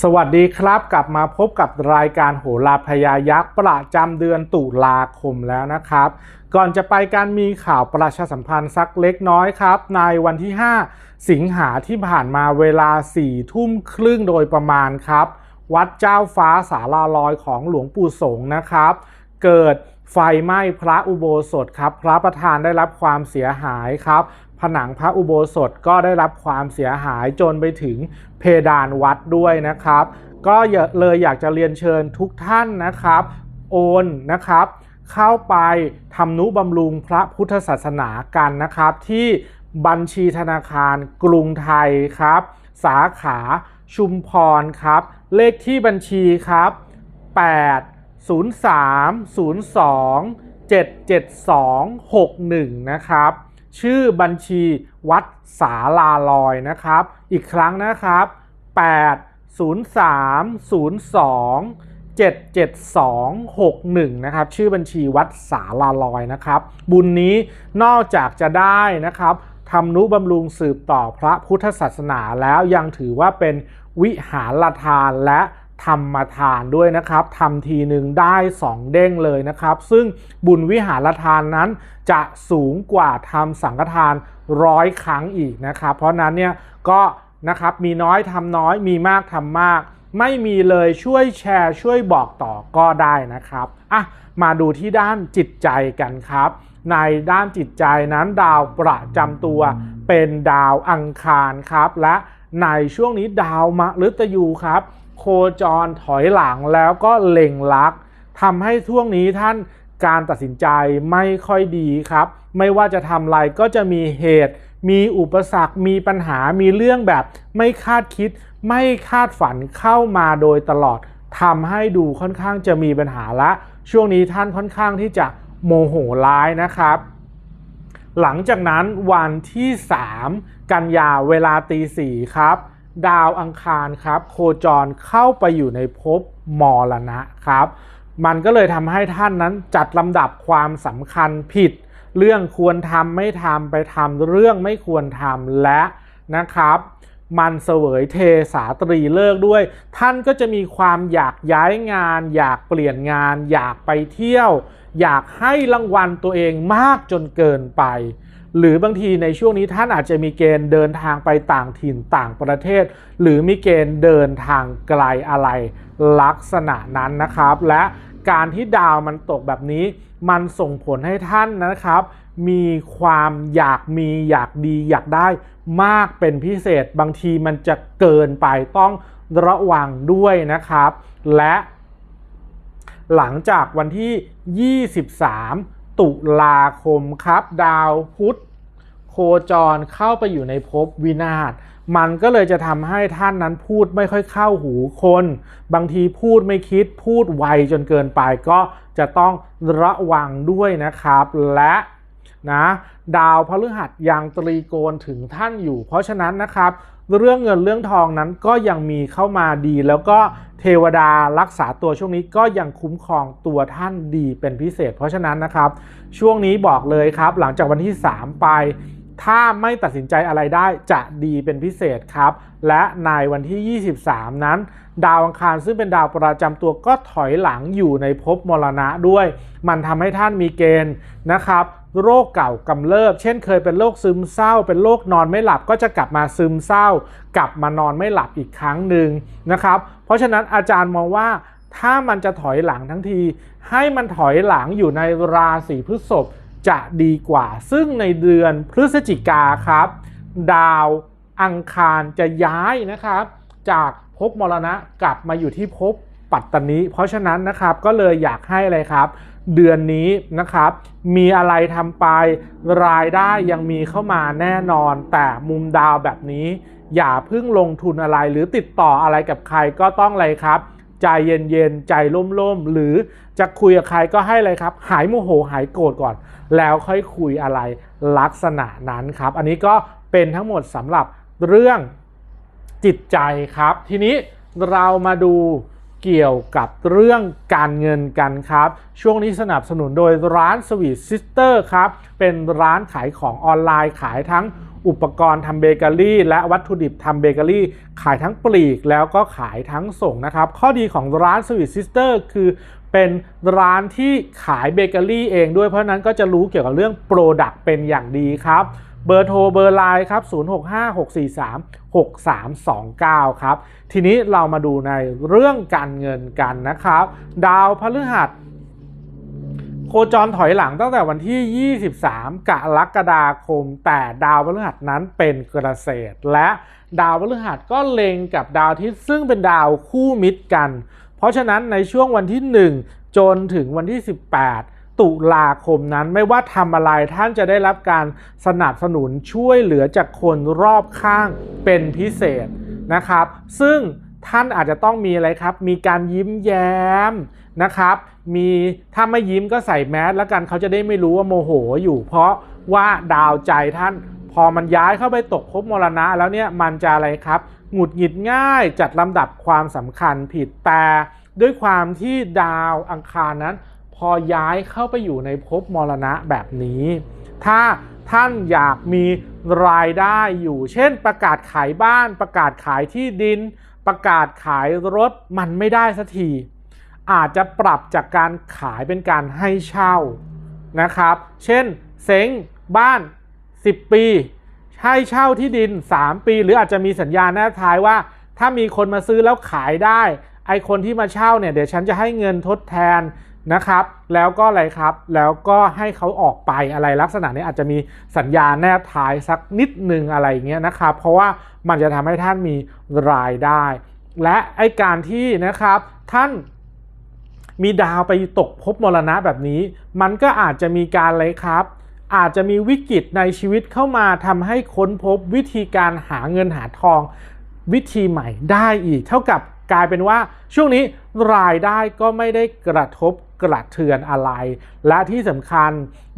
สวัสดีครับกลับมาพบกับรายการโหราพยายักษ์ประจำเดือนตุลาคมแล้วนะครับ ก่อนจะไปการมีข่าวประชาสัมพันธ์สักเล็กน้อยครับ ในวันที่ 5 สิงหาที่ผ่านมาเวลา4ทุ่มครึ่งโดยประมาณครับ วัดเจ้าฟ้าสาราลอยของหลวงปู่สงนะครับ เกิดไฟไหม้พระอุโบสถครับ พระประธานได้รับความเสียหายครับ ผนังพระอุโบสถก็ได้รับความเสียหายจนไปถึงเพดานวัดด้วยนะครับ ก็เลยอยากจะเรียนเชิญทุกท่านนะครับ โอนนะครับ เข้าไปทำนุบำรุงพระพุทธศาสนากันนะครับ ที่บัญชีธนาคารกรุงไทยครับ สาขาชุมพรครับ เลขที่บัญชีครับ 8 0 3 0 2 7 7 2 6 1 นะครับ ชื่อบัญชีวัดสาลาลอยนะครับ อีกครั้งนะครับ 8 0 3 0 2 7 7 2 6 1นะครับชื่อบัญชีวัดสาลาลอยนะครับ บุญนี้นอกจากจะได้นะครับทำนุบำรุงสืบต่อพระพุทธศาสนาแล้วยังถือว่าเป็นวิหารทานและ ธรรมทานด้วยนะครับทำทีหนึ่งได้ 2 เด้งเลยนะครับ ซึ่งบุญวิหารทานนั้นจะสูงกว่าทำสังฆทานร้อยครั้งอีกนะครับ เพราะนั้นเนี่ยก็นะครับมีน้อยทำน้อยมีมากทำมาก ไม่มีเลยช่วยแชร์ช่วยบอกต่อก็ได้นะครับอะมาดูที่ด้านจิตใจกันครับ ในด้านจิตใจนั้นดาวประจำตัวเป็นดาวอังคารครับ และในช่วงนี้ดาวมฤตยูครับ โคจรถอยหลังแล้วก็เล็งลักทำให้ช่วงนี้ท่านการตัดสินใจไม่ค่อยดีครับ ไม่ว่าจะทำอะไรก็จะมีเหตุ มีอุปสรรค มีปัญหา มีเรื่องแบบ ไม่คาดคิด ไม่คาดฝันเข้ามาโดยตลอดทำให้ดูค่อนข้างจะมีปัญหาละ ช่วงนี้ท่านค่อนข้างที่จะโมโหร้ายนะครับ หลังจากนั้นวันที่ 3 กันยาเวลาตีสี่ครับ ดาวอังคารครับ โคจรเข้าไปอยู่ในภพมรณะครับ มันก็เลยทำให้ท่านนั้นจัดลำดับความสำคัญผิด เรื่องควรทำไม่ทำไปทำเรื่องไม่ควรทำและนะครับ มันเสวยเทสาตรีเลิกด้วย ท่านก็จะมีความอยากย้ายงาน อยากเปลี่ยนงาน อยากไปเที่ยว อยากให้รางวัลตัวเองมากจนเกินไป หรือบางทีในช่วงนี้ท่านอาจจะมีเกณฑ์เดินทางไปต่างถิ่นต่างประเทศ หรือมีเกณฑ์เดินทางไกลอะไรลักษณะนั้นนะครับ และการที่ดาวมันตกแบบนี้ มันส่งผลให้ท่านนะครับ มีความอยากมีอยากดีอยากได้มากเป็นพิเศษ บางทีมันจะเกินไปต้องระวังด้วยนะครับ และ หลังจากวันที่ 23 ตุลาคมครับ ดาวพุธโคจรเข้าไปอยู่ในภพวินาศมันก็เลยจะทำให้ท่านนั้นพูดไม่ค่อยเข้าหูคน บางทีพูดไม่คิดพูดไวจนเกินไปก็จะต้องระวังด้วยนะครับ และนะดาวพฤหัสยังตรีโกณถึงท่านอยู่ เพราะฉะนั้นนะครับเรื่องเงินเรื่องทองนั้นก็ยังมีเข้ามาดี แล้วก็เทวดารักษาตัวช่วงนี้ก็ยังคุ้มครองตัวท่านดีเป็นพิเศษ เพราะฉะนั้นนะครับ ช่วงนี้บอกเลยครับ หลังจากวันที่ 3 ไป ถ้าไม่ตัดสินใจอะไรได้จะดีเป็นพิเศษครับ และในวันที่ 23 นั้น ดาวอังคารซึ่งเป็นดาวประจำตัวก็ถอยหลังอยู่ในภพมรณะด้วย มันทำให้ท่านมีเกณฑ์นะครับ โรคเก่ากำเริบ เช่นเคยเป็นโรคซึมเศร้า เป็นโรคนอนไม่หลับก็จะกลับมาซึมเศร้า กลับมานอนไม่หลับอีกครั้งหนึ่งนะครับ เพราะฉะนั้นอาจารย์มองว่าถ้ามันจะถอยหลังทั้งที ให้มันถอยหลังอยู่ในราศีพฤษภจะดีกว่า ซึ่งในเดือนพฤศจิกาครับ ดาวอังคารจะย้ายนะครับ จากภพมรณะกลับมาอยู่ที่ภพปัตตานีเพราะฉะนั้นนะครับก็เลยอยากให้อะไรครับ เดือนนี้นะครับ มีอะไรทำไปรายได้ยังมีเข้ามาแน่นอน แต่มุมดาวแบบนี้ อย่าเพิ่งลงทุนอะไรหรือติดต่ออะไรกับใครก็ต้องอะไรครับ ใจเย็นๆ ใจล่มๆ หรือจะคุยกับใครก็ให้เลยครับ หายโมโหหายโกรธก่อน แล้วค่อยคุยอะไรลักษณะนั้นครับ อันนี้ก็เป็นทั้งหมดสำหรับเรื่องจิตใจครับ ทีนี้เรามาดู เกี่ยวกับเรื่องการเงินกันครับ ช่วงนี้สนับสนุนโดยร้านสวีทซิสเตอร์ครับ เป็นร้านขายของออนไลน์ขายทั้งอุปกรณ์ทำเบเกอรี่ และวัตถุดิบทำเบเกอรี่ ขายทั้งปลีกแล้วก็ขายทั้งส่งนะครับ ข้อดีของร้าน Sweet Sister คือเป็นร้านที่ขายเบเกอรี่เองด้วยเพราะนั้นก็จะรู้เกี่ยวกับเรื่องโปรดักต์เป็นอย่างดีครับ เบอร์โทรเบอร์ไลน์ครับ 0656436329 ครับ ทีนี้เรามาดูในเรื่องการเงินกันนะครับ ดาวพฤหัสโคจรถอยหลังตั้งแต่วันที่ 23 กรกฎาคม แต่ดาวพฤหัสนั้นเป็นเกษตรและดาวพฤหัสก็เล็งกับดาวทิตย์ซึ่งเป็นดาวคู่มิตรกัน เพราะฉะนั้นในช่วงวันที่ 1 จนถึงวันที่ 18 ตุลาคมนั้นไม่ว่าทำอะไรท่านจะได้รับการสนับสนุนช่วยเหลือจากคนรอบข้างเป็นพิเศษนะครับ ซึ่งท่านอาจจะต้องมีอะไรครับ มีการยิ้มแย้มนะครับ มีถ้าไม่ยิ้มก็ใส่แมสแล้วกันเขาจะได้ไม่รู้ว่าโมโหอยู่ เพราะว่าดาวใจท่านพอมันย้ายเข้าไปตกภพมรณะแล้วเนี่ยมันจะอะไรครับ หงุดหงิดง่ายจัดลำดับความสำคัญผิดแต่ด้วยความที่ดาวอังคารนั้น อย้ายเข้าไปอยู่ในภพมรณะแบบนี้ ถ้าท่านอยากมีรายได้อยู่ เช่น ประกาศขายบ้าน ประกาศขายที่ดิน ประกาศขายรถมันไม่ได้สักทีอาจจะปรับจากการขายเป็นการให้เช่านะครับ เช่นเซ้งบ้าน 10 ปี ให้เช่าที่ดิน 3 ปี หรืออาจจะมีสัญญาแนบท้ายว่า ถ้ามีคนมาซื้อแล้วขายได้ ไอคนที่มาเช่าเนี่ยเดี๋ยวฉันจะให้เงินทดแทน นะครับ แล้วก็อะไรครับ แล้วก็ให้เขาออกไปอะไรลักษณะนี้อาจจะมีสัญญาแนบท้ายสักนิดหนึ่งอะไรเงี้ยนะครับ เพราะว่ามันจะทำให้ท่านมีรายได้ และไอการที่นะครับท่านมีดาวไปตกภพมรณะแบบนี้ มันก็อาจจะมีการอะไรครับ อาจจะมีวิกฤตในชีวิตเข้ามาทำให้ค้นพบวิธีการหาเงินหาทองวิธีใหม่ได้อีก เท่ากับกลายเป็นว่าช่วงนี้รายได้ก็ไม่ได้กระทบ กระเทือนอะไร และที่สำคัญ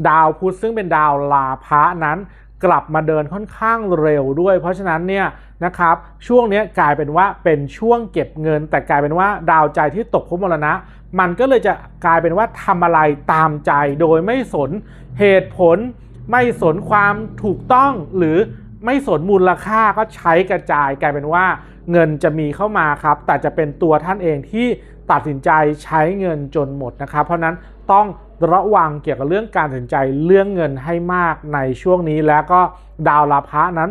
ดาวพุธซึ่งเป็นดาวลาภะนั้นกลับมาเดินค่อนข้างเร็วด้วย เพราะฉะนั้นเนี่ยนะครับช่วงนี้กลายเป็นว่าเป็นช่วงเก็บเงิน แต่กลายเป็นว่าดาวใจที่ตกภพมรณะ มันก็เลยจะกลายเป็นว่าทำอะไรตามใจโดยไม่สนเหตุผล ไม่สนความถูกต้องหรือไม่สนมูลค่าก็ใช้กระจายกลายเป็นว่าเงินจะมีเข้ามาครับ แต่จะเป็นตัวท่านเองที่ ตัดสินใจใช้เงินจนหมดนะครับ เพราะนั้นต้องระวังเกี่ยวกับเรื่องการตัดสินใจเรื่องเงินให้มากในช่วงนี้แล้วก็ดาวลาภะนั้น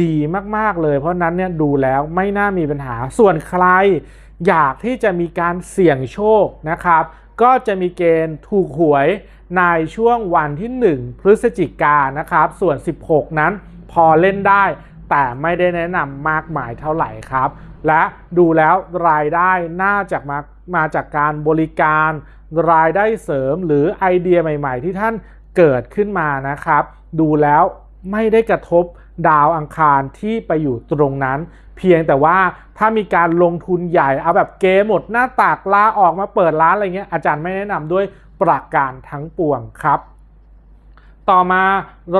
ดีมากๆเลย เพราะนั้นเนี่ยดูแล้วไม่น่ามีปัญหาส่วนใคร อยากที่จะมีการเสี่ยงโชคนะครับ ก็จะมีเกณฑ์ถูกหวยในช่วงวันที่ 1 พฤศจิกานนะครับ ส่วน 16 นั้นพอเล่นได้ แต่ไม่ได้แนะนำมากมายเท่าไหร่ครับ และดูแล้วรายได้น่าจะมามาจากการบริการรายได้เสริมหรือไอเดียใหม่ ๆ ที่ท่านเกิดขึ้นมานะครับ ดูแล้วไม่ได้กระทบดาวอังคารที่ไปอยู่ตรงนั้น เพียงแต่ว่าถ้ามีการลงทุนใหญ่เอาแบบเกหมดหน้าตากลาออกมาเปิดร้านอะไรเงี้ยอาจารย์ไม่แนะนำด้วยประการทั้งปวงครับ ต่อมา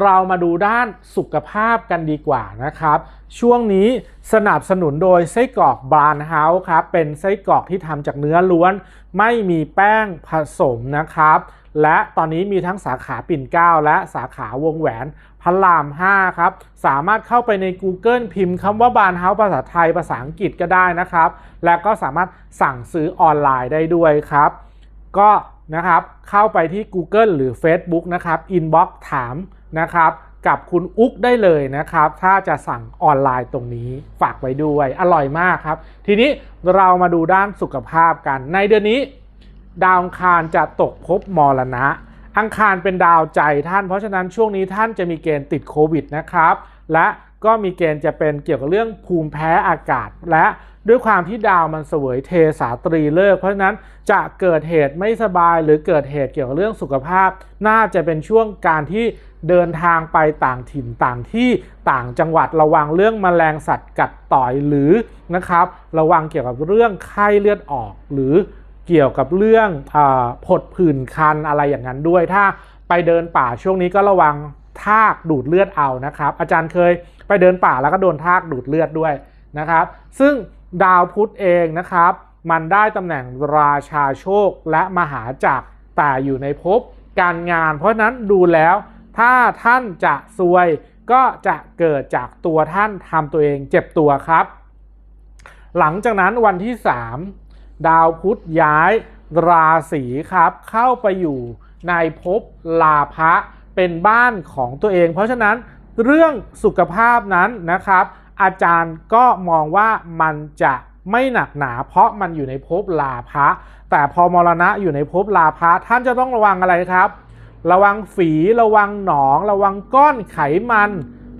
เรามาดูด้านสุขภาพกันดีกว่านะครับ ช่วงนี้สนับสนุนโดยไส้กรอกบรานเฮาส์ครับเป็นไส้กรอกที่ทำจากเนื้อล้วน ไม่มีแป้งผสมนะครับ และตอนนี้มีทั้งสาขาปิ่นเก้าและสาขาวงแหวนพระราม 5 ครับ สามารถเข้าไปใน Google พิมพ์คำว่าบานเฮาส์ภาษาไทยภาษาอังกฤษก็ได้นะครับ และก็สามารถสั่งซื้อออนไลน์ได้ด้วยครับ ก็ นะครับ เข้าไปที่ Google หรือ Facebook นะครับ Inbox ถามนะครับกับคุณอุ๊กได้เลยนะครับ ถ้าจะสั่งออนไลน์ตรงนี้ฝากไว้ด้วย อร่อยมากครับ ทีนี้เรามาดูด้านสุขภาพกัน ในเดือนนี้ ดาวอังคารจะตกภพมรณะ อังคารเป็นดาวใจท่าน เพราะฉะนั้นช่วงนี้ท่านจะมีเกณฑ์ติดโควิดนะครับ และ ก็มีเกณฑ์จะเป็นเกี่ยวกับเรื่องภูมิแพ้อากาศ และด้วยความที่ดาวมันเสวยเทสาตรีเลิก เพราะฉะนั้นจะเกิดเหตุไม่สบายหรือเกิดเหตุเกี่ยวกับเรื่องสุขภาพ น่าจะเป็นช่วงการที่เดินทางไปต่างถิ่นต่างที่ต่างจังหวัดระวังเรื่องแมลงสัตว์กัดต่อยหรือนะครับ ระวังเกี่ยวกับเรื่องไข้เลือดออก หรือเกี่ยวกับเรื่องอผดผื่นคันอะไรอย่างนั้นด้วย ถ้าไปเดินป่าช่วงนี้ก็ระวังทากดูดเลือดเอานะครับ อาจารย์เคย ไปเดินป่าแล้วก็โดนทากดูดเลือดด้วยนะครับ ซึ่งดาวพุธเองนะครับ มันได้ตำแหน่งราชาโชคและมหาจักรแต่อยู่ในภพการงาน เพราะฉะนั้นดูแล้วถ้าท่านจะซวยก็จะเกิดจากตัวท่านทำตัวเองเจ็บตัวครับ หลังจากนั้นวันที่ 3 ดาวพุธย้ายราศีครับ เข้าไปอยู่ในภพลาภะเป็นบ้านของตัวเอง เพราะฉะนั้น เรื่องสุขภาพนั้นนะครับ อาจารย์ก็มองว่ามันจะไม่หนักหนาเพราะมันอยู่ในภพลาภะแต่พอมรณะอยู่ในภพลาภะท่านจะต้องระวังอะไรครับ ระวังฝีระวังหนอง ระวังก้อนไขมัน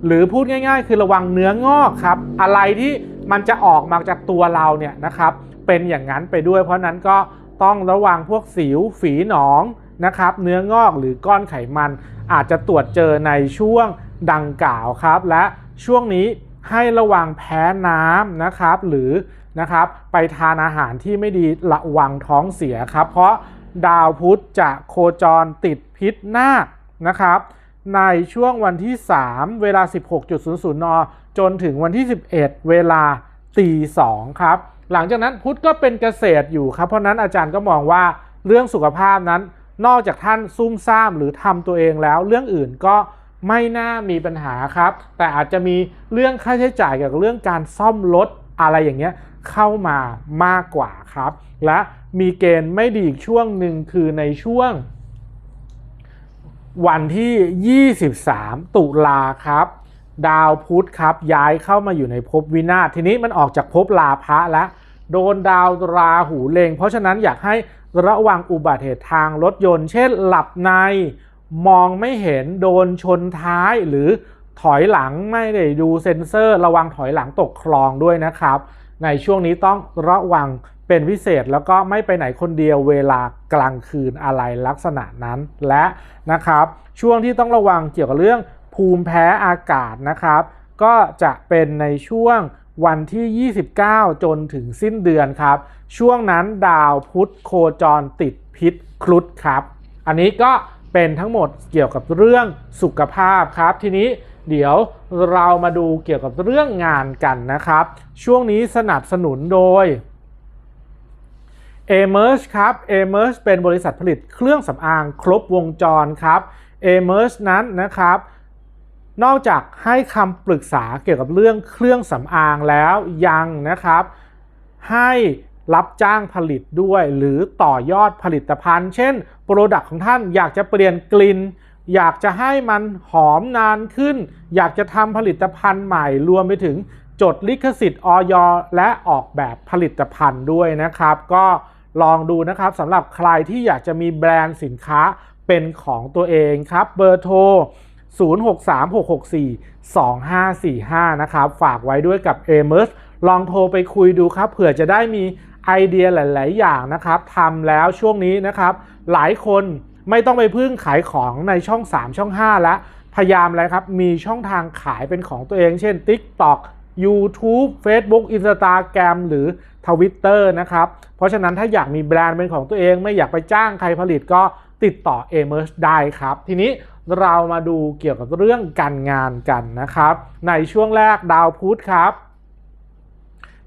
หรือพูดง่าย ๆ คือระวังเนื้องอกครับ อะไรที่มันจะออกมาจากตัวเราเนี่ยนะครับ เป็นอย่างนั้นไปด้วย เพราะนั้นก็ต้องระวังพวกสิวฝีหนองนะครับ เนื้องอกหรือก้อนไขมัน อาจจะตรวจเจอในช่วง ดังกล่าวครับ และช่วงนี้ให้ระวังแพ้น้ำนะครับ หรือนะครับไปทานอาหารที่ไม่ดีระวังท้องเสียครับ เพราะดาวพุธจะโคจรติดพิษนาคนะครับ ในช่วงวันที่ 3 เวลา 16.00 น จนถึงวันที่ 11 เวลาตี2ครับ หลังจากนั้นพุธก็เป็นเกษตรอยู่ครับ เพราะนั้นอาจารย์ก็มองว่าเรื่องสุขภาพนั้นนอกจากท่านซุ่มซ่ามหรือทำตัวเองแล้ว เรื่องอื่นก็ ไม่น่ามีปัญหาครับ แต่อาจจะมีเรื่องค่าใช้จ่ายเกี่ยวกับเรื่องการซ่อมรถอะไรอย่างเงี้ยเข้ามามากกว่าครับ และมีเกณฑ์ไม่ดีอีกช่วงหนึ่งคือในช่วง วันที่ 23 ตุลาครับดาวพุธครับย้ายเข้ามาอยู่ในภพวินาศทีนี้มันออกจากภพลาภะแล้วโดนดาวราหูเลงเพราะฉะนั้นอยากให้ระวังอุบัติเหตุทางรถยนต์ เช่นหลับใน มองไม่เห็นโดนชนท้ายหรือถอยหลังไม่ได้ดูเซ็นเซอร์ระวังถอยหลังตกคลองด้วยนะครับ ในช่วงนี้ต้องระวังเป็นพิเศษแล้วก็ไม่ไปไหนคนเดียวเวลากลางคืนอะไรลักษณะนั้นและนะครับ ช่วงที่ต้องระวังเกี่ยวกับเรื่องภูมิแพ้อากาศนะครับ ก็จะเป็นในช่วงวันที่ 29 จนถึงสิ้นเดือนครับ ช่วงนั้นดาวพุธโคจรติดพิษครุฑครับ อันนี้ก็ เป็นทั้งหมดเกี่ยวกับเรื่องสุขภาพครับ ทีนี้เดี๋ยวเรามาดูเกี่ยวกับเรื่องงานกันนะครับ ช่วงนี้สนับสนุนโดย a m e r g e ครับ a m e r g e เป็นบริษัทผลิตเครื่องสำอางครบวงจรครับ a m e r g e นั้นนะครับ นอกจากให้คำปรึกษาเกี่ยวกับเรื่องเครื่องสำอางแล้วยังนะครับ ให้ รับจ้างผลิตด้วย หรือต่อยอดผลิตภัณฑ์ เช่นโปรดักต์ของท่านอยากจะเปลี่ยนกลิ่นอยากจะให้มันหอมนานขึ้น อยากจะทำผลิตภัณฑ์ใหม่รวมไปถึงจดลิขสิทธิ์ออยและออกแบบผลิตภัณฑ์ด้วยนะครับ ก็ลองดูนะครับสำหรับใครที่อยากจะมีแบรนด์สินค้าเป็นของตัวเองครับ เบอร์โทร 0636642545 นะครับ ฝากไว้ด้วยกับ a m e r s ลองโทรไปคุยดูครับเผื่อจะได้มี ไอเดียหลาย ๆ อย่างนะครับทำแล้วช่วงนี้นะครับ หลายคนไม่ต้องไปพึ่งขายของในช่อง 3 ช่อง 5 แล้ว พยายามอะไรครับ มีช่องทางขายเป็นของตัวเอง เช่น TikTok YouTube Facebook Instagram หรือ Twitter นะครับ เพราะฉะนั้นถ้าอยากมีแบรนด์เป็นของตัวเอง ไม่อยากไปจ้างใครผลิตก็ติดต่อ a m e r g e ได้ครับ ทีนี้เรามาดูเกี่ยวกับเรื่องการงานกันนะครับ ในช่วงแรกดาวพุธครับ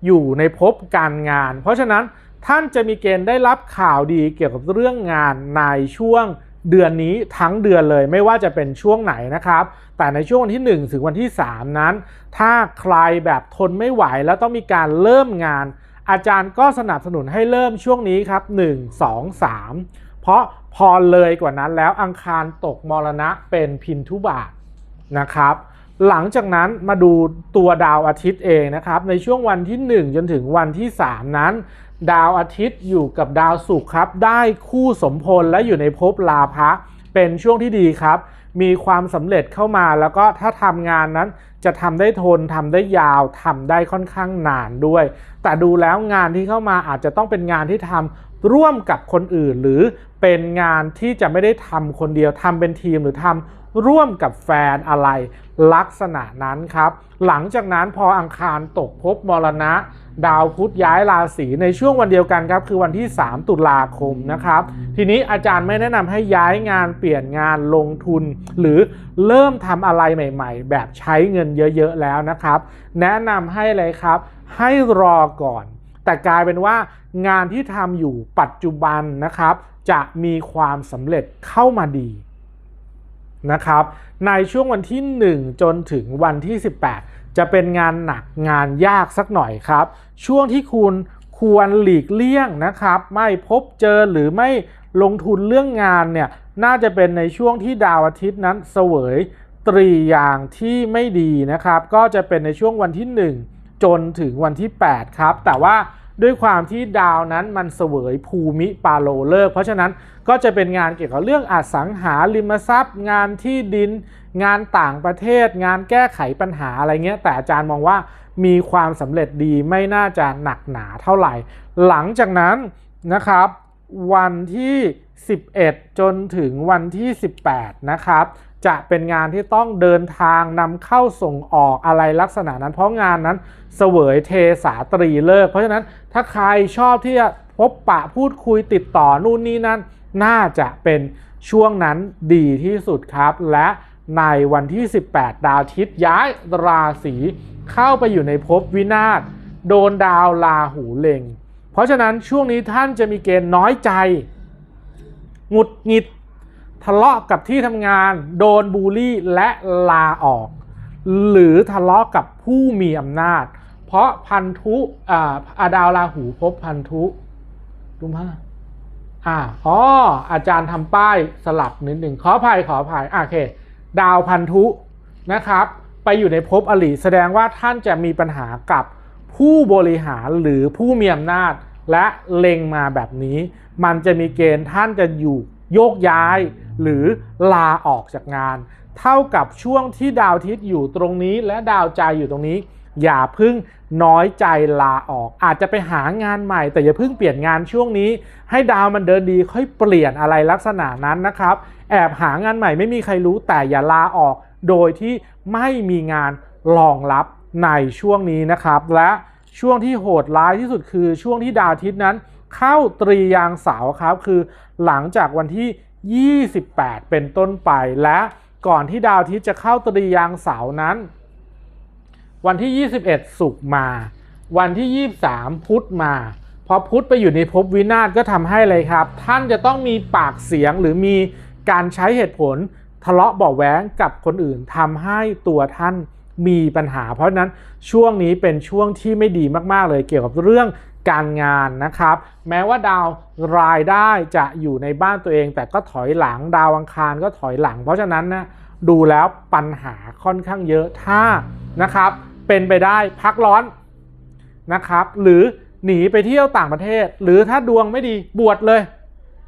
อยู่ในภพการงาน เพราะฉะนั้นท่านจะมีเกณฑ์ได้รับข่าวดีเกี่ยวกับเรื่องงานในช่วงเดือนนี้ทั้งเดือนเลยไม่ว่าจะเป็นช่วงไหนนะครับ แต่ในช่วงวันที่ 1 ถึงวันที่ 3 นั้น ถ้าใครแบบทนไม่ไหวแล้วต้องมีการเริ่มงาน อาจารย์ก็สนับสนุนให้เริ่มช่วงนี้ครับ 1 2 3 เพราะพอเลยกว่านั้นแล้วอังคารตกมรณะเป็นพินทุบาทนะครับ หลังจากนั้นมาดูตัวดาวอาทิตย์เองนะครับ ในช่วงวันที่ 1 จนถึงวันที่ 3 นั้น ดาวอาทิตย์อยู่กับดาวศุกร์ครับ ได้คู่สมพลและอยู่ในภพลาภะเป็นช่วงที่ดีครับ มีความสำเร็จเข้ามาแล้วก็ถ้าทำงานนั้นจะทำได้ทนทำได้ยาวทำได้ค่อนข้างนานด้วย แต่ดูแล้วงานที่เข้ามาอาจจะต้องเป็นงานที่ทำร่วมกับคนอื่น หรือเป็นงานที่จะไม่ได้ทำคนเดียวทำเป็นทีมหรือทำ ร่วมกับแฟนอะไรลักษณะนั้นครับ หลังจากนั้นพออังคารตกภพมรณะ ดาวพุธย้ายราศีในช่วงวันเดียวกันครับ คือวันที่ 3 ตุลาคมนะครับ ทีนี้อาจารย์ไม่แนะนำให้ย้ายงานเปลี่ยนงานลงทุน หรือเริ่มทำอะไรใหม่ ๆ แบบใช้เงินเยอะๆแล้วนะครับ แนะนำให้เลยครับ ให้รอก่อน แต่กลายเป็นว่างานที่ทำอยู่ปัจจุบันนะครับ จะมีความสำเร็จเข้ามาดี นะครับ ในช่วงวันที่ 1 จนถึงวันที่ 18 จะเป็นงานหนักงานยากสักหน่อยครับ ช่วงที่คุณควรหลีกเลี่ยงนะครับ ไม่พบเจอหรือไม่ลงทุนเรื่องงานเนี่ยน่าจะเป็นในช่วงที่ดาวอาทิตย์นั้นเสวยตรีอย่างที่ไม่ดีนะครับ ก็จะเป็นในช่วงวันที่ 1 จนถึงวันที่ 8 ครับ แต่ว่า ด้วยความที่ดาวนั้นมันเสวยภูมิปาโลเลิก เพราะฉะนั้นก็จะเป็นงานเกี่ยวกับเรื่องอสังหาริมทรัพย์ งานที่ดิน งานต่างประเทศ งานแก้ไขปัญหาอะไรเงี้ยแต่อาจารย์มองว่ามีความสำเร็จดีไม่น่าจะหนักหนาเท่าไหร่ หลังจากนั้นนะครับ วันที่ 11 จนถึงวันที่ 18 นะครับ จะเป็นงานที่ต้องเดินทางนำเข้าส่งออกอะไรลักษณะนั้น เพราะงานนั้นเสวยเทสาตรีเลิก เพราะฉะนั้นถ้าใครชอบที่จะพบปะพูดคุยติดต่อนู่นนี่นั่น น่าจะเป็นช่วงนั้นดีที่สุดครับ และในวันที่ 18 ดาวทิตย์ย้ายราศีเข้าไปอยู่ในภพวินาศโดนดาวลาหูเล็ง เพราะฉะนั้นช่วงนี้ท่านจะมีเกณฑ์น้อยใจ หงุดหงิด ทะเลาะกับที่ทำงาน โดนบูลลี่และลาออก หรือทะเลาะกับผู้มีอำนาจ เพราะพันธุอ่าอาดาวราหูพบพันธุดูมาอ่าอ๋ออาจารย์ทำป้ายสลับนิดหนึ่งขออภัยขออภัยโอเค ดาวพันธุนะครับ ไปอยู่ในภพอริแสดงว่าท่านจะมีปัญหากับผู้บริหารหรือผู้มีอำนาจ และเล็งมาแบบนี้ มันจะมีเกณฑ์ท่านจะอยู่โยกย้าย หรือลาออกจากงาน เท่ากับช่วงที่ดาวอาทิตย์อยู่ตรงนี้และดาวใจอยู่ตรงนี้ อย่าพึ่งน้อยใจลาออก อาจจะไปหางานใหม่ แต่อย่าพึ่งเปลี่ยนงานช่วงนี้ ให้ดาวมันเดินดีค่อยเปลี่ยนอะไรลักษณะนั้นนะครับ แอบหางานใหม่ไม่มีใครรู้แต่อย่าลาออก โดยที่ไม่มีงานรองรับในช่วงนี้นะครับ และช่วงที่โหดร้ายที่สุดคือช่วงที่ดาวอาทิตย์นั้นเข้าตรียางเสาครับ คือหลังจากวันที่28 เป็นต้นไป และก่อนที่ดาวอาทิตย์จะเข้าตรียางเสานั้น วันที่ 21 สุกมา วันที่ 23 พุธมาพอพุธไปอยู่ในภพวินาศก็ทำให้เลยครับ ท่านจะต้องมีปากเสียงหรือมีการใช้เหตุผลทะเลาะเบาะแว้งกับคนอื่นทำให้ตัวท่านมีปัญหา เพราะนั้นช่วงนี้เป็นช่วงที่ไม่ดีมาก ๆ เลยเกี่ยวกับเรื่อง การงานนะครับ แม้ว่าดาวรายได้จะอยู่ในบ้านตัวเอง แต่ก็ถอยหลังดาวอังคารก็ถอยหลัง เพราะฉะนั้นนะดูแล้วปัญหาค่อนข้างเยอะถ้านะครับ เป็นไปได้พักร้อนนะครับ หรือหนีไปเที่ยวต่างประเทศ หรือถ้าดวงไม่ดีบวชเลย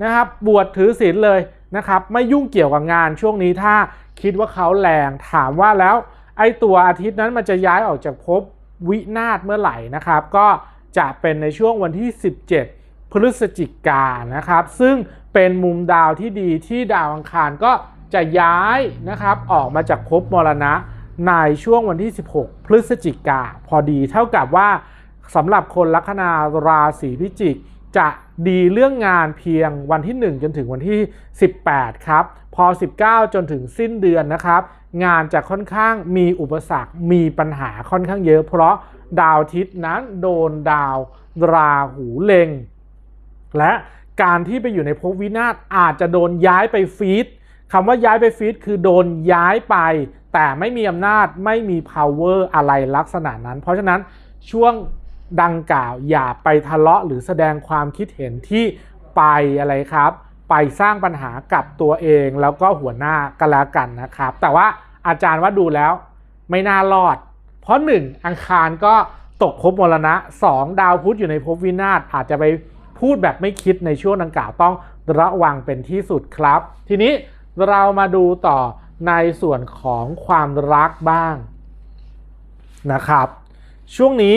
นะครับ บวชถือศีลเลยนะครับ ไม่ยุ่งเกี่ยวกับงานช่วงนี้ถ้าคิดว่าเขาแรงถามว่าแล้วไอ้ตัวอาทิตย์นั้นมันจะย้ายออกจากภพวินาศเมื่อไหร่นะครับ ก็ จะเป็นในช่วงวันที่ 17 พฤศจิกานะครับ ซึ่งเป็นมุมดาวที่ดีที่ดาวอังคารก็จะย้ายนะครับออกมาจากภพมรณะในช่วงวันที่ 16 พฤศจิกาพอดีเท่ากับว่าสำหรับคนลัคนาราศีพิจิก จะดีเรื่องงานเพียงวันที่ 1 จนถึงวันที่ 18 ครับ พอ 19 จนถึงสิ้นเดือนนะครับ งานจะค่อนข้างมีอุปสรรคมีปัญหาค่อนข้างเยอะ เพราะ ดาวอาทิตย์นั้นโดนดาวราหูเล็ง และการที่ไปอยู่ในภพวินาศอาจจะโดนย้ายไปฟีดคำว่าย้ายไปฟีดคือโดนย้ายไป แต่ไม่มีอำนาจไม่มี power อะไรลักษณะนั้น เพราะฉะนั้นช่วงดังกล่าวอย่าไปทะเลาะหรือแสดงความคิดเห็นที่ไปอะไรครับ ไปสร้างปัญหากับตัวเองแล้วก็หัวหน้ากันแล้วกันนะครับ แต่ว่าอาจารย์ว่าดูแล้วไม่น่ารอด ราะ 1 อังคารก็ตกภพมรณะ 2 ดาวพุธอยู่ในภพวินาศอาจจะไปพูดแบบไม่คิดในช่วงดังกล่าวต้องระวังเป็นที่สุดครับ ทีนี้เรามาดูต่อในส่วนของความรักบ้างนะครับ ช่วงนี้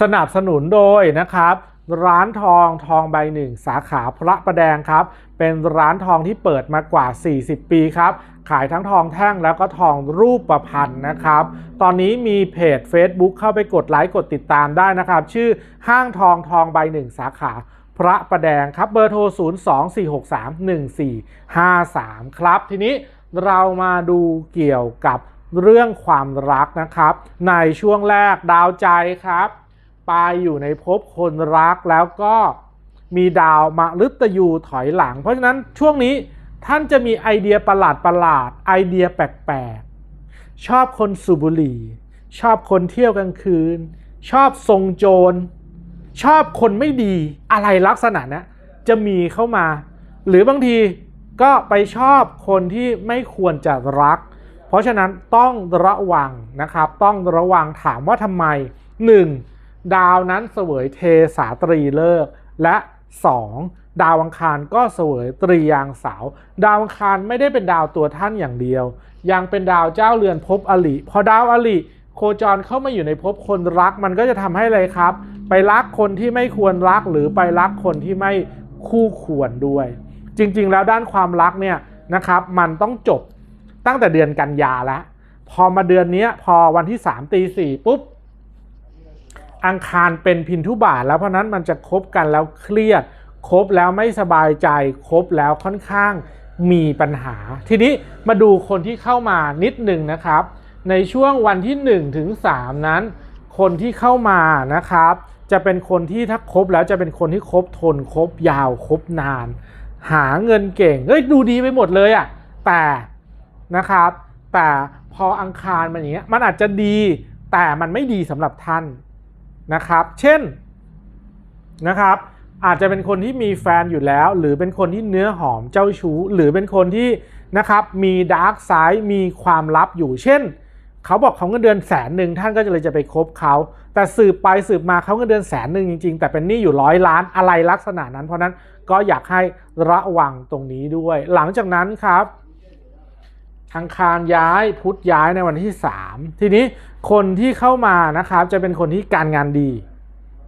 สนับสนุนโดยนะครับ ร้านทองทองใบหนึ่งสาขาพระประแดงครับ เป็นร้านทองที่เปิดมากว่า 40 ปีครับ ขายทั้งทองแท่งแล้วก็ทองรูปประพันธ์นะครับ ตอนนี้มีเพจ Facebook เข้าไปกดไลค์กดติดตามได้นะครับ ชื่อห้างทองทองใบหนึ่งสาขาพระประแดงครับเบอร์โทร 024631453 ครับ ทีนี้เรามาดูเกี่ยวกับเรื่องความรักนะครับ ในช่วงแรกดาวใจครับ ไปอยู่ในภพคนรักแล้วก็มีดาวมฤตยูถอยหลัง เพราะฉะนั้นช่วงนี้ท่านจะมีไอเดียประหลาดประหลาดไอเดียแปลกๆ ชอบคนสูบบุหรี่ ชอบคนเที่ยวกลางคืน ชอบทรงโจร ชอบคนไม่ดีอะไรลักษณะนี้จะมีเข้ามา หรือบางทีก็ไปชอบคนที่ไม่ควรจะรัก เพราะฉะนั้นต้องระวังนะครับ ต้องระวังถามว่าทำไม 1. ดาวนั้นเสวยเทสาตรีเลิก และ 2. ดาวอังคารก็เสวยตรียางสาว ดาวอังคารไม่ได้เป็นดาวตัวท่านอย่างเดียว ยังเป็นดาวเจ้าเรือนภพอลิพอดาวอลิโคจรเข้ามาอยู่ในภพคนรักมันก็จะทำให้อะไรครับ ไปรักคนที่ไม่ควรรักหรือไปรักคนที่ไม่คู่ควรด้วย จริงๆ แล้วด้านความรักเนี่ยนะครับมันต้องจบตั้งแต่เดือนกันยาแล้ว พอมาเดือนนี้พอวันที่3ตีสี่ปุ๊บ อังคารเป็นพินทุบาทแล้วเพราะนั้นมันจะคบกันแล้วเครียด คบแล้วไม่สบายใจ คบแล้วค่อนข้างมีปัญหา ทีนี้มาดูคนที่เข้ามานิดหนึ่งนะครับ ในช่วงวันที่1ถึง3นั้น คนที่เข้ามานะครับ จะเป็นคนที่ถ้าคบแล้วจะเป็นคนที่คบทนคบยาวคบนาน หาเงินเก่งเฮ้ยดูดีไปหมดเลยอะ่ะแต่นะครับแต่พออังคารมันอย่างเงี้ยมันอาจจะดีแต่มันไม่ดีสำหรับท่าน นะครับ เช่นนะครับ อาจจะเป็นคนที่มีแฟนอยู่แล้ว หรือเป็นคนที่เนื้อหอมเจ้าชู้ หรือเป็นคนที่นะครับมีดาร์กไซด์มีความลับอยู่เช่นเขาบอกเขาเงินเดือนแสนหนึ่งท่านก็เลยจะไปคบเขา แต่สืบไปสืบมาเขาเงินเดือนแสนหนึ่งจริง ๆ แต่เป็นหนี้อยู่ร้อยล้านอะไรลักษณะนั้น เพราะนั้นก็อยากให้ระวังตรงนี้ด้วย หลังจากนั้นครับ อังคารย้ายพุธย้ายในวันที่ 3 ทีนี้คนที่เข้ามานะครับจะเป็นคนที่การงานดี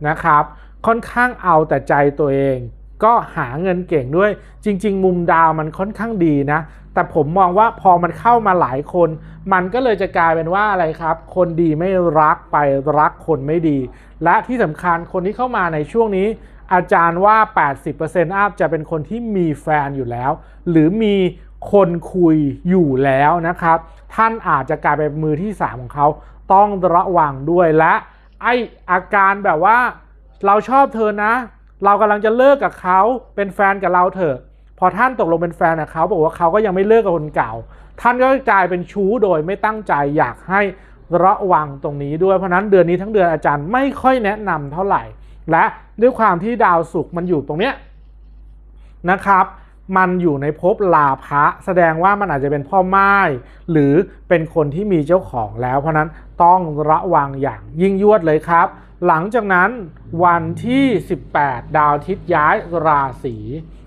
นะครับ ค่อนข้างเอาแต่ใจตัวเอง ก็หาเงินเก่งด้วย จริง ๆ มุมดาวมันค่อนข้างดีนะ แต่ผมมองว่าพอมันเข้ามาหลายคน มันก็เลยจะกลายเป็นว่าอะไรครับ คนดีไม่รักไปรักคนไม่ดี และที่สำคัญคนที่เข้ามาในช่วงนี้อาจารย์ว่า 80%อัพจะเป็นคนที่มีแฟนอยู่แล้ว หรือมี คนคุยอยู่แล้วนะครับ ท่านอาจจะกลายเป็นมือที่ 3 ของเขาต้องระวังด้วยและไออาการแบบว่า เราชอบเธอนะ เรากำลังจะเลิกกับเขาเป็นแฟนกับเราเถอะ พอท่านตกลงเป็นแฟนกับเขาบอกว่าเขาก็ยังไม่เลิกกับคนเก่า ท่านก็กลายเป็นชู้โดยไม่ตั้งใจอยากให้ระวังตรงนี้ด้วยเพราะนั้นเดือนนี้ทั้งเดือนอาจารย์ไม่ค่อยแนะนำเท่าไหร่ และด้วยความที่ดาวศุกร์มันอยู่ตรงเนี้ยนะครับ มันอยู่ในภพลาภะแสดงว่ามันอาจจะเป็นพ่อไม้หรือเป็นคนที่มีเจ้าของแล้ว เพราะนั้นต้องระวังอย่างยิ่งยวดเลยครับ หลังจากนั้นวันที่ 18 ดาวอาทิตย์ย้ายราศี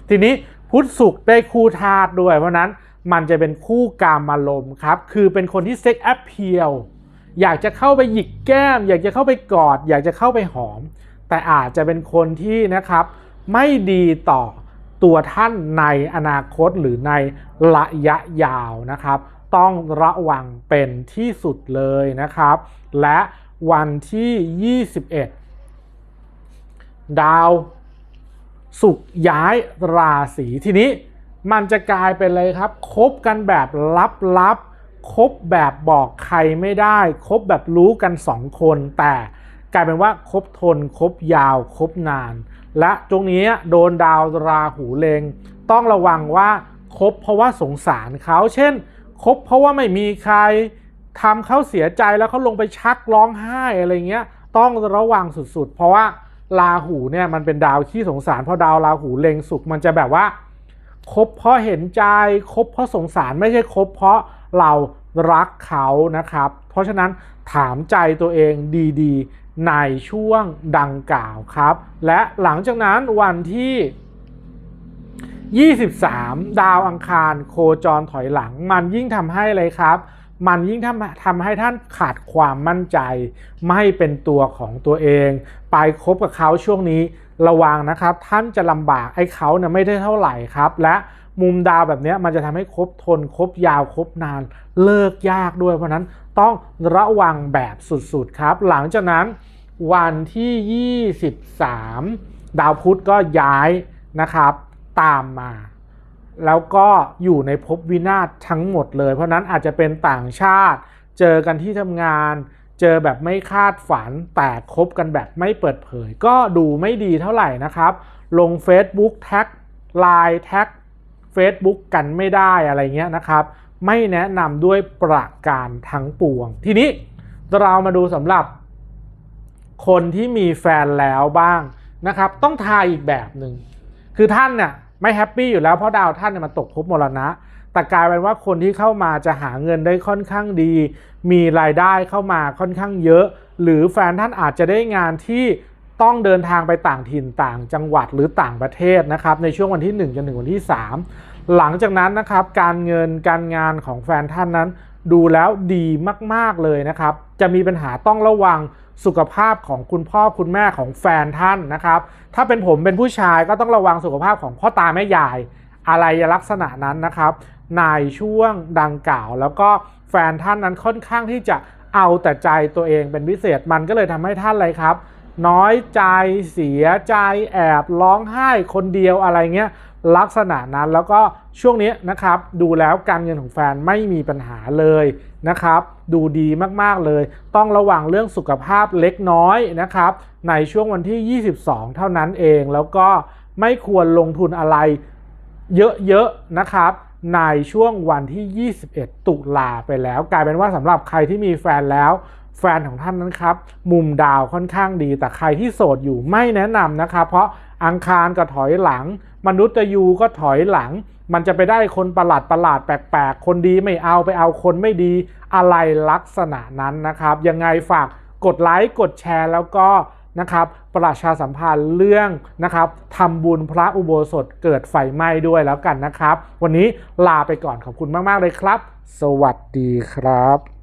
ทีนี้พุธศุกร์ได้คู่ธาตุด้วย เพราะนั้นมันจะเป็นคู่กามารมครับ คือเป็นคนที่เซ็กแอปเพียวอยากจะเข้าไปหยิกแก้ม อยากจะเข้าไปกอด อยากจะเข้าไปหอม แต่อาจจะเป็นคนที่นะครับไม่ดีต่อ ตัวท่านในอนาคตหรือในระยะยาวนะครับ ต้องระวังเป็นที่สุดเลยนะครับ และวันที่ 21 ดาวสุกย้ายราศีทีนี้มันจะกลายเป็นเลยครับ คบกันแบบลับๆ คบแบบบอกใครไม่ได้ คบแบบรู้กันสองคน แต่กลายเป็นว่าคบทน คบยาว คบนาน และตรงนี้โดนดาวราหูเลงต้องระวังว่าคบเพราะว่าสงสารเขา เช่นคบเพราะว่าไม่มีใครทำเขาเสียใจแล้วเขาลงไปชักร้องไห้อะไรเงี้ย ต้องระวังสุดๆ เพราะว่าราหูเนี่ยมันเป็นดาวขี้สงสารเพราะดาวราหูเลงสุกมันจะแบบว่าคบเพราะเห็นใจคบเพราะสงสารไม่ใช่คบเพราะเรารักเขานะครับ เพราะฉะนั้นถามใจตัวเองดีๆ ในช่วงดังกล่าวครับ และหลังจากนั้นวันที่ 23 ดาวอังคารโคจรถอยหลัง มันยิ่งทำให้อะไรครับ มันยิ่งทำทำให้ท่านขาดความมั่นใจ ไม่เป็นตัวของตัวเอง ไปคบกับเขาช่วงนี้ระวังนะครับ ท่านจะลำบากไอ้เขาเนี่ยไม่ได้เท่าไหร่ครับ และ มุมดาวแบบนี้มันจะทำให้คบทนคบยาวคบนานเลิกยากด้วย เพราะนั้นต้องระวังแบบสุดๆครับ หลังจากนั้นวันที่ 23 ดาวพุธก็ย้ายนะครับ ตามมา แล้วก็อยู่ในภพวินาศทั้งหมดเลย เพราะนั้นอาจจะเป็นต่างชาติ เจอกันที่ทำงานเจอแบบไม่คาดฝันแต่คบกันแบบไม่เปิดเผย ก็ดูไม่ดีเท่าไหร่นะครับ ลง Facebook แท็ก Line แท็ก Facebook กันไม่ได้อะไรเงี้ยนะครับ ไม่แนะนำด้วยประการทั้งปวง ทีนี้เรามาดูสำหรับ คนที่มีแฟนแล้วบ้างนะครับ ต้องทายอีกแบบหนึ่งคือท่านเนี่ยไม่แฮปปี้อยู่แล้วเพราะดาวท่านเนี่ยมันตกภพมรณะแต่กลายเป็นว่าคนที่เข้ามาจะหาเงินได้ค่อนข้างดี มีรายได้เข้ามาค่อนข้างเยอะ หรือแฟนท่านอาจจะได้งานที่ ต้องเดินทางไปต่างถิ่นต่างจังหวัดหรือต่างประเทศนะครับในช่วงวันที่ 1 จนถึงวันที่ 3 หลังจากนั้นนะครับการเงินการงานของแฟนท่านนั้น ดูแล้วดีมาก ๆ เลยนะครับ จะมีปัญหาต้องระวังสุขภาพของคุณพ่อคุณแม่ของแฟนท่านนะครับ ถ้าเป็นผมเป็นผู้ชายก็ต้องระวังสุขภาพของพ่อตาแม่ยาย อะไรลักษณะนั้นนะครับ ในช่วงดังกล่าว แล้วก็แฟนท่านนั้นค่อนข้างที่จะเอาแต่ใจตัวเองเป็นพิเศษมันก็เลยทำให้ท่านอะไรครับ น้อยใจเสียใจแอบร้องไห้คนเดียวอะไรเงี้ยลักษณะนั้นแล้วก็ช่วงนี้นะครับดูแล้วการเงินของแฟนไม่มีปัญหาเลยนะครับ ดูดีมากๆเลย ต้องระวังเรื่องสุขภาพเล็กน้อยนะครับ ในช่วงวันที่ 22 เท่านั้นเอง แล้วก็ไม่ควรลงทุนอะไรเยอะๆนะครับ ในช่วงวันที่ 21 ตุลาไปแล้ว กลายเป็นว่าสำหรับใครที่มีแฟนแล้ว แฟนของท่านนั้นครับ มุมดาวค่อนข้างดี แต่ใครที่โสดอยู่ไม่แนะนำนะครับ เพราะอังคารก็ถอยหลัง มนุษย์ยูก็ถอยหลัง มันจะไปได้คนประหลาดประหลาดแปลกๆ คนดีไม่เอาไปเอาคนไม่ดีอะไรลักษณะนั้นนะครับ ยังไงฝากกดไลค์กดแชร์แล้วก็นะครับประชาสัมพันธ์เรื่องนะครับทำบุญพระอุโบสถเกิดไฟไหม้ด้วยแล้วกันนะครับ วันนี้ลาไปก่อนขอบคุณมาก ๆ เลยครับ สวัสดีครับ